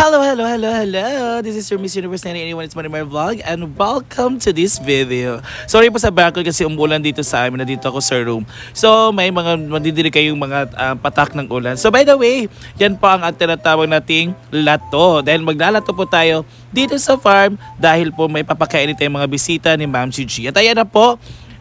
Hello, hello, hello, hello! This is your Miss Universe 981. It's Marimar Vlog and welcome to this video. Sorry po sa background kasi umulan dito sa amin. Nandito ako sa room. So, may mga mandidinig kayong mga ah, patak ng ulan. So, by the way, yan po ang tinatawag nating lato. Dahil maglalato po tayo dito sa farm dahil po may papakainin tayong mga bisita ni Ma'am Gigi. At ayan na po,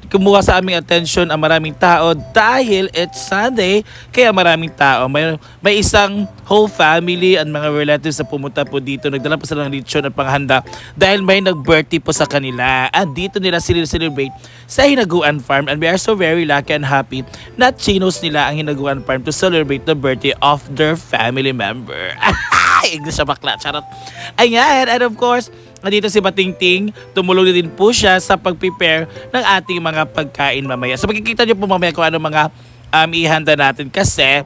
kumuha sa aming attention ang maraming tao dahil it's Sunday kaya maraming tao. May, may isang whole family and mga relatives na pumunta po dito. Nagdala po sila ng lechon at panghanda dahil may nag-birthday po sa kanila. At dito nila sila celebrate sa Hinaguan Farm and we are so very lucky and happy na chinos nila ang Hinaguan Farm to celebrate the birthday of their family member. English na bakla, charot. Ayan, and of course, Nandito si Batingting, tumulong din po siya sa pag-prepare ng ating mga pagkain mamaya. So makikita niyo po mamaya kung ano mga um, ihanda natin kasi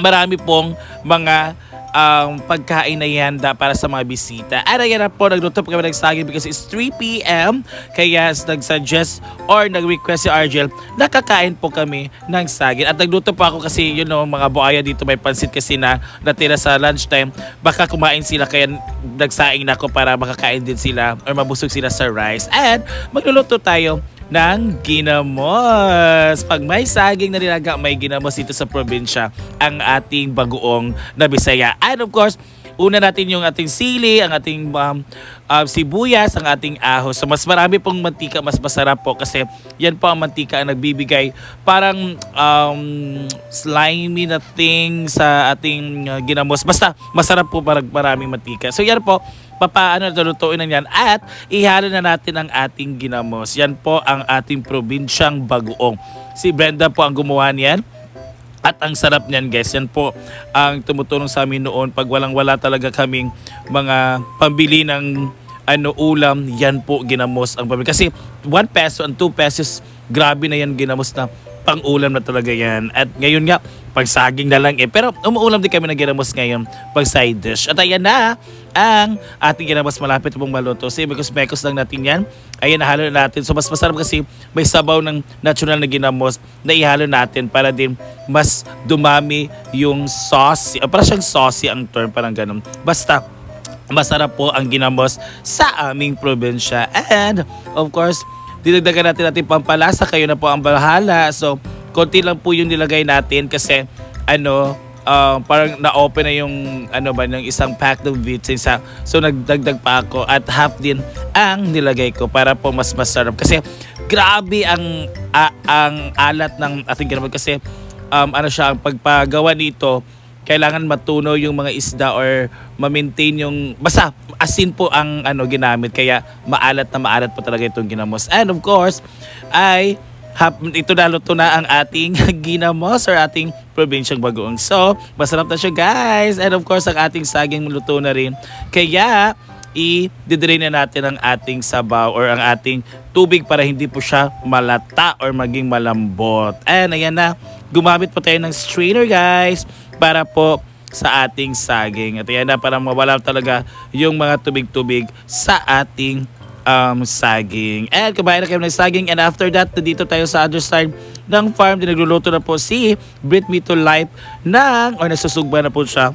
marami pong mga um, pagkain na ihanda para sa mga bisita. At ayan na po, nagluto po kami ng saging because it's 3pm. Kaya nag-suggest or nag-request si Argel, nakakain po kami ng saging. At nagluto po ako kasi, you know, mga buaya dito may pansit kasi na natira sa lunchtime. Baka kumain sila kaya nagsaing na ako para makakain din sila or mabusog sila sa rice. And magluluto tayo ng ginamos. Pag may saging na nilaga, may ginamos dito sa probinsya ang ating bagoong na Bisaya. And of course, una natin yung ating sili, ang ating um, um, sibuyas, ang ating ahos. So mas marami pong mantika, mas masarap po kasi yan po ang mantika ang nagbibigay parang um, slimy na thing sa ating uh, ginamos. Basta masarap po parang maraming mantika. So yan po, papaano na lutuin na yan at ihalo na natin ang ating ginamos. Yan po ang ating probinsyang bagoong. Si Brenda po ang gumawa niyan. At ang sarap niyan guys, yan po ang tumutulong sa amin noon pag walang wala talaga kaming mga pambili ng ano ulam, yan po ginamos ang pambili. Kasi 1 peso and 2 pesos, grabe na yan ginamos na pang ulam na talaga yan. At ngayon nga, pag saging na lang eh. Pero umuulam din kami ng ginamos ngayon pag side dish. At ayan na ang ating ginamos malapit pong maluto. Kasi mekos-mekos lang natin yan. Ayan, nahalo na natin. So mas masarap kasi may sabaw ng natural na ginamos na ihalo natin para din mas dumami yung sauce. Uh, para siyang saucy ang term, parang ganun. Basta, masarap po ang ginamos sa aming probinsya. And, of course, dinagdagan natin natin pampalasa. Kayo na po ang bahala. So, konti lang po yung nilagay natin kasi, ano, uh, parang na-open na yung ano ba ng isang pack ng bits isa. So nagdagdag pa ako at half din ang nilagay ko para po mas masarap kasi grabe ang a- ang alat ng ating ginamit kasi um, ano siya ang pagpagawa nito kailangan matunaw yung mga isda or ma-maintain yung basta asin po ang ano ginamit kaya maalat na maalat po talaga itong ginamos and of course ay hap, ito na luto na ang ating ginamos or ating probinsyang bagoong. So, masarap na siya guys. And of course, ang ating saging luto na rin. Kaya, i-drain na natin ang ating sabaw or ang ating tubig para hindi po siya malata or maging malambot. And ayan na, gumamit po tayo ng strainer guys para po sa ating saging. At ayan na, para mawala talaga yung mga tubig-tubig sa ating um, saging. And kumain na kayo ng saging. And after that, dito tayo sa other side ng farm. Dinagluluto na po si Brit Me to Life ng, or nasusugba na po siya,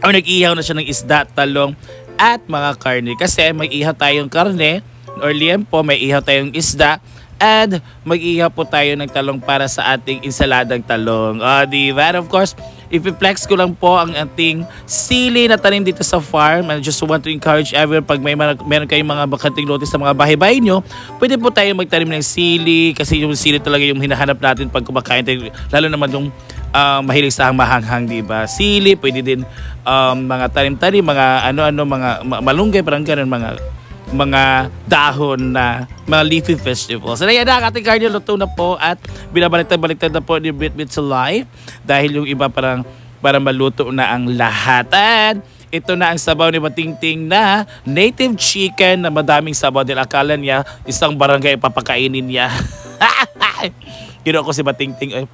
or nag-ihaw na siya ng isda, talong, at mga karne. Kasi may ihaw tayong karne, or liempo, may ihaw tayong isda, and mag-ihaw po tayo ng talong para sa ating insaladang talong. O, di ba? And of course, Ipiplex ko lang po ang ating sili na tanim dito sa farm. I just want to encourage everyone pag may meron kayong mga bakanting lote sa mga bahay-bahay nyo, pwede po tayo magtanim ng sili kasi yung sili talaga yung hinahanap natin pag kumakain tayo. Lalo naman yung uh, mahilig sa mahanghang, di ba? Sili, pwede din um, mga tanim-tanim, mga ano-ano, mga malunggay, parang ganun, mga mga dahon na mga leafy vegetables. So, ayan na, ating cardio luto na po at binabaliktad-baliktad na po ni Brit Bit to Life dahil yung iba parang para maluto na ang lahat. And ito na ang sabaw ni Matingting na native chicken na madaming sabaw dahil akala niya isang barangay papakainin niya. Kino ko si Matingting. Eh,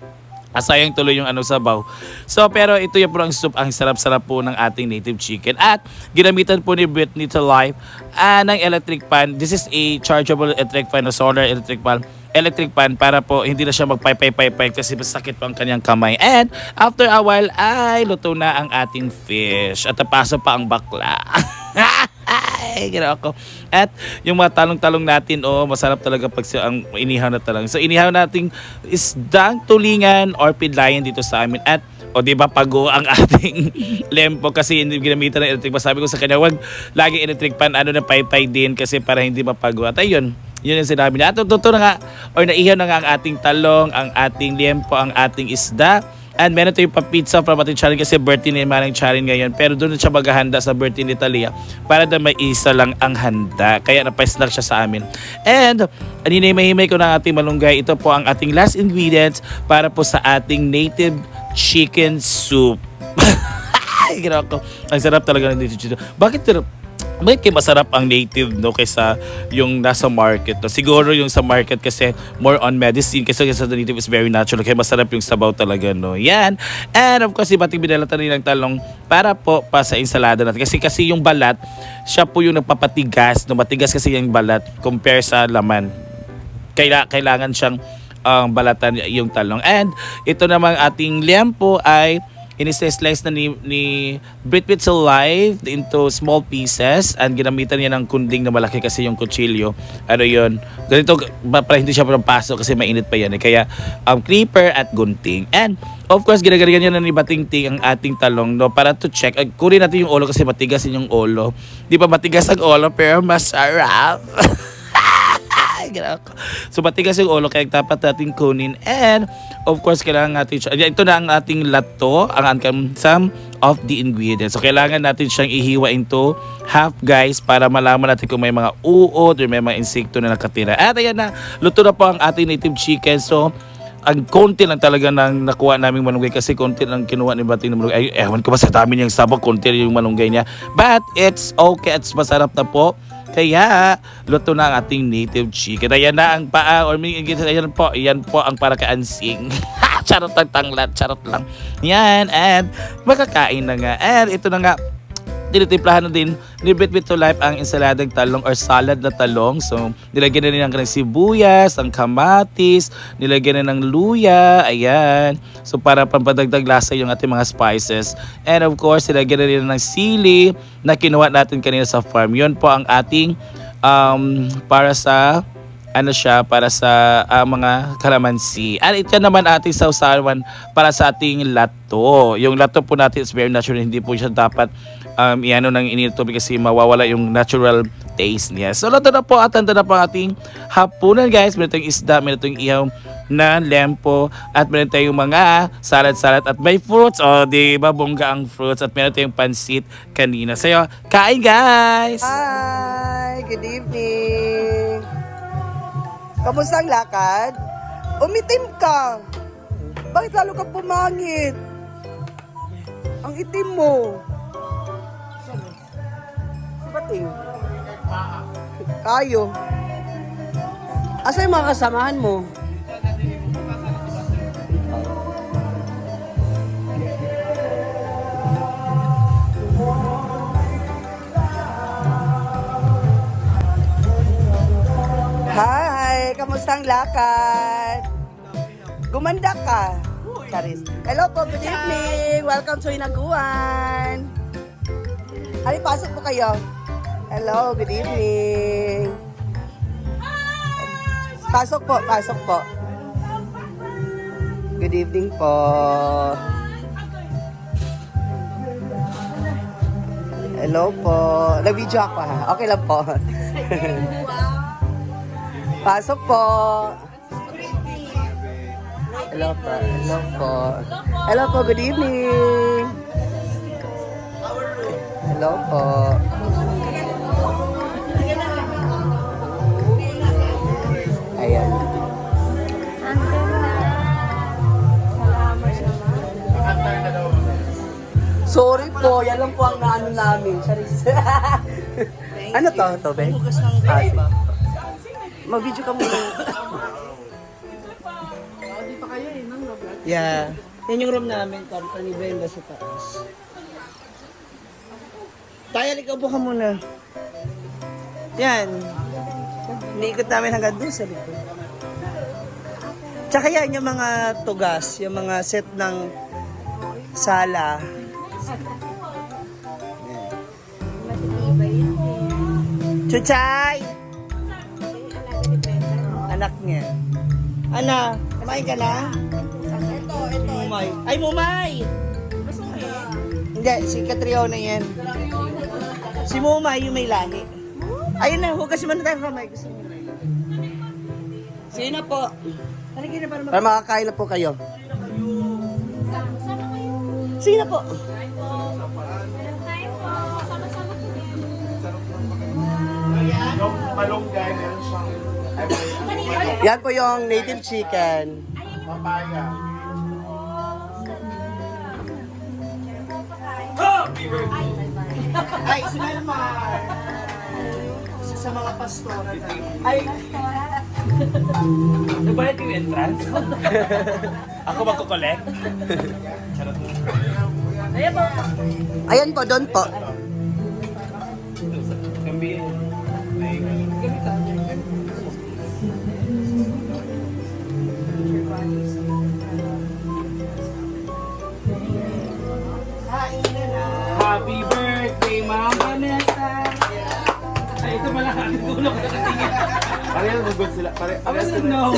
Asayang tuloy yung ano sabaw. So pero ito yung po ang soup, ang sarap-sarap po ng ating native chicken. At ginamitan po ni Britney to life uh, ng electric pan. This is a chargeable electric fan, a solar electric pan electric pan para po hindi na siya magpay-pay-pay kasi masakit po ang kanyang kamay. And after a while ay luto na ang ating fish. At napaso pa ang bakla. Ay, ginawa ko. At yung mga talong-talong natin, oh, masarap talaga pag si- ang inihaw na talong. So, inihaw nating isdang tulingan or pidlayan dito sa amin. At, o di ba pago ang ating lempo kasi hindi ginamitan ng electric pan. Sabi ko sa kanya, wag laging electric pan, ano na pay-pay din kasi para hindi mapago. At ayun, yun yung sinabi niya. At totoo na nga, or naihaw na nga ang ating talong, ang ating liempo, ang ating isda. And meron tayong pa-pizza from ating Charin kasi birthday ni Manang Charin ngayon. Pero doon siya maghahanda sa birthday ni Talia para na may isa lang ang handa. Kaya napaisnak siya sa amin. And aninay-mahimay ko ng ating malunggay. Ito po ang ating last ingredients para po sa ating native chicken soup. Ay, ko. Ang sarap talaga ng chicken. Bakit? Bakit kayo masarap ang native no kaysa yung nasa market no? Siguro yung sa market kasi more on medicine kasi sa native is very natural kaya masarap yung sabaw talaga no. Yan. And of course, iba't binalatan rin ng talong para po pa sa ensalada natin. Kasi kasi yung balat, siya po yung nagpapatigas. No? Matigas kasi yung balat compare sa laman kaila, kailangan siyang um, balatan yung talong. And ito namang ating liempo ay inislice na ni, ni Britbit Live into small pieces and ginamitan niya ng kunding na malaki kasi yung kutsilyo. Ano yun? Ganito, para hindi siya papasok kasi mainit pa yan. Eh. Kaya um, creeper at gunting. And of course, ginagalingan niya na ni Batingting ang ating talong no, para to check. Ay, kunin natin yung ulo kasi matigas yung ulo. Di pa matigas ang ulo pero masarap. Ay, grabe ko. So, matigas yung ulo, kaya dapat natin kunin. And, of course, kailangan natin siya. Ito na ang ating lato, ang some of the ingredients. So, kailangan natin siyang ihiwa into half, guys, para malaman natin kung may mga uod or may mga insekto na nakatira. At ayan na, luto na po ang ating native chicken. So, ang konti lang talaga nang nakuha naming malunggay kasi konti lang kinuha ni Bating ng malunggay. Ay, ewan ko ba sa dami niyang sabog, konti yung malunggay niya. But it's okay, it's masarap na po. Kaya, luto na ang ating native chicken. Ayan na ang paa, or may- ayan po, ayan po ang para kaansing. charot lang tanglat, charot lang. Yan, and makakain na nga. And ito na nga, tinitimplahan na din ni Bitbit to Life ang ensaladang talong or salad na talong. So, nilagyan na rin ng sibuyas, ang kamatis, nilagyan na ng luya, ayan. So, para pampadagdag lasa yung ating mga spices. And of course, nilagyan na rin ng sili na kinuha natin kanina sa farm. Yun po ang ating um, para sa ano siya para sa ah, mga kalamansi. At ito naman ating sausawan para sa ating lato. Yung lato po natin is very natural. Hindi po siya dapat um, iano ng init kasi mawawala yung natural taste niya. So lato na po at handa na po ating hapunan guys. Meron tayong isda, meron tayong ihaw na lempo at meron tayong mga salad-salad at may fruits. O, di ba bongga ang fruits at meron tayong pansit kanina. Sa'yo, kain guys! Hi! Good evening! Kamusta ang lakad? Umitim ka! Bakit lalo ka pumangit? Ang itim mo! Sa bating? Kayo. Asa yung mga kasamahan mo? Hi! Kamusta ang lakad? Gumanda ka. Charis. Hello po, good evening. Welcome to Inaguan. Ali, pasok po kayo. Hello, good evening. Pasok po, pasok po. Good evening po. Hello po. Nag-video ako ha. Okay lang po. Pasok po. Hello po. Hello po. Hello po. Good evening. Hello po. Sorry po, yan lang po ang naano namin. Charis. ano to, to, be? Ah, sige. Mag-video ka muna. Yeah. Yan yung room namin, kwarto ni Brenda sa taas. Tayo, ikaw po ka muna. Yan. Iniikot namin hanggang doon sa likod. Tsaka yan, yung mga tugas, yung mga set ng sala. Chuchay! Anak niya. Ana, kumain ka na? Ito, ito. Mumay. Ay, Mumay! Hindi, si Catriona yan. Si Mumay yung may lahi. Ayun na, hugas mo na tayo kamay. Gusto na. Sino po? Para makakain na po kayo. Sino po? Malunggay, meron siyang Yan po yung native chicken. papaya. Ay, si Melmar! Isa sa mga pastora na. Ay, Nagbayad yung entrance? Ako magko-collect? Charot mo. ayan po, doon po. Gambi. Mama Vanessa! Ay, ito pala, ating tulong na katingin. Pare yan, hugot sila. Pare, I wasn't know.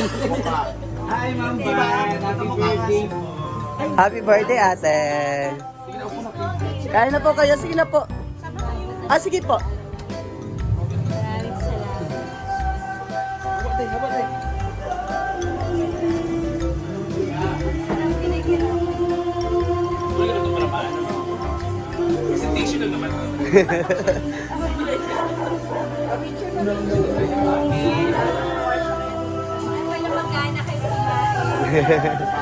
Hi, Ma'am Van. Happy birthday po. Happy birthday, ate. Kain na po kayo. Sige na po. Ah, sige po. Lang